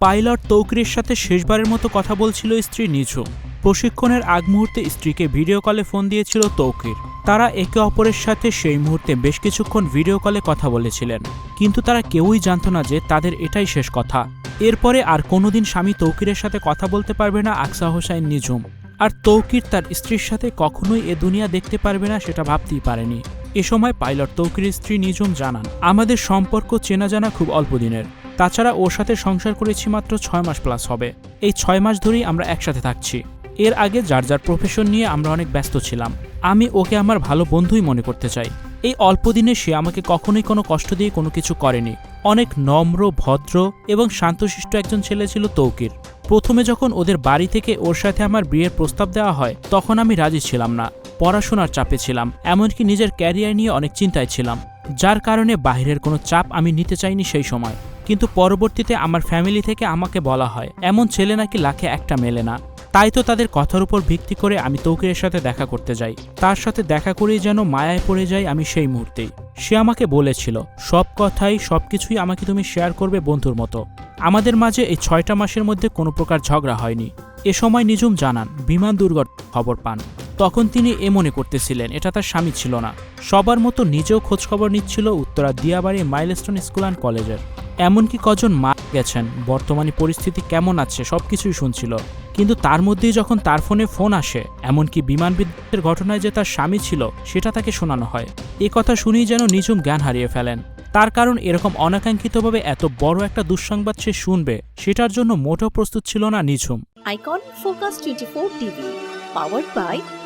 Pilot তৌকরির সাথে শেষবারের মতো কথা বলছিল স্ত্রী নিঝু প্রশিক্ষণের আগ মুহূর্তে স্ত্রীকে ভিডিও কলে ফোন দিয়েছিল তৌকির। তারা একে অপরের সাথে সেই মুহূর্তে বেশ কিছুক্ষণ ভিডিও কলে কথা বলেছিলেন। কিন্তু তারা কেউই জানত না যে তাদের এটাই শেষ কথা। এরপরে আর কোনোদিন স্বামী তৌকিরের সাথে কথা বলতে পারবে না আকসা হোসাইন নিঝুম। আর তৌকির তার স্ত্রীর সাথে কখনোই এ দুনিয়া দেখতে পারবে না সেটা ভাবতেই পারেনি। এ সময় পাইলট তৌকিরের স্ত্রী নিঝুম জানান, আমাদের সম্পর্ক চেনা জানা খুব অল্প দিনের। তাছাড়া ওর সাথে সংসার করেছি মাত্র ছয় মাস প্লাস হবে। এই ছয় মাস ধরেই আমরা একসাথে থাকছি। এর আগে যার যার প্রফেশন নিয়ে আমরা অনেক ব্যস্ত ছিলাম। আমি ওকে আমার ভালো বন্ধুই মনে করতে চাই। এই অল্প দিনে সে আমাকে কখনোই কোনো কষ্ট দিয়ে কোনো কিছু করেনি। অনেক নম্র, ভদ্র এবং শান্তশিষ্ট একজন ছেলে ছিল তৌকির। প্রথমে যখন ওদের বাড়ি থেকে ওর সাথে আমার বিয়ের প্রস্তাব দেওয়া হয়, তখন আমি রাজি ছিলাম না। পড়াশোনার চাপে ছিলাম, এমনকি নিজের ক্যারিয়ার নিয়ে অনেক চিন্তায় ছিলাম। যার কারণে বাইরের কোনো চাপ আমি নিতে চাইনি সেই সময়। কিন্তু পরবর্তীতে আমার ফ্যামিলি থেকে আমাকে বলা হয়, এমন ছেলে নাকি লাখে একটা মেলে না। তাই তো তাদের কথার উপর ভিত্তি করে আমি তৌকিরের সাথে দেখা করতে যাই। তার সাথে দেখা করেই যেন মায়ায় পড়ে যাই আমি সেই মুহূর্তেই। সে আমাকে বলেছিল, সব কথাই, সব কিছুই আমাকে তুমি শেয়ার করবে বন্ধুর মতো। আমাদের মাঝে এই ছয়টা মাসের মধ্যে কোনো প্রকার ঝগড়া হয়নি। এ সময় নিজুম জানান, বিমান দুর্ঘটনা খবর পান। তখন তিনি এ মনে করতেছিলেন এটা তার স্বামী ছিল না। সবার মতো নিজেও খোঁজখবর নিচ্ছিল Uttara Diabari Milestone school and কলেজের। এমনকি কজন মা গেছেন বর্তমানে পরিস্থিতি কেমন আছে সব কিছুই শুনছিল। কিন্তু তার মধ্যেই যখন তার ফোনে ফোন আসে এমনকি বিমান বিদ্যুতের ঘটনায় যে তার স্বামী ছিল সেটা তাকে শোনানো হয়। এ কথা শুনেই যেন নিজুম জ্ঞান হারিয়ে ফেলেন। তার কারণ এরকম অনাকাঙ্ক্ষিতভাবে এত বড় একটা দুঃসংবাদ সে শুনবে সেটার জন্য মোটেও প্রস্তুত ছিল না নিঝুম Icon Focus 24 TV, powered by 4D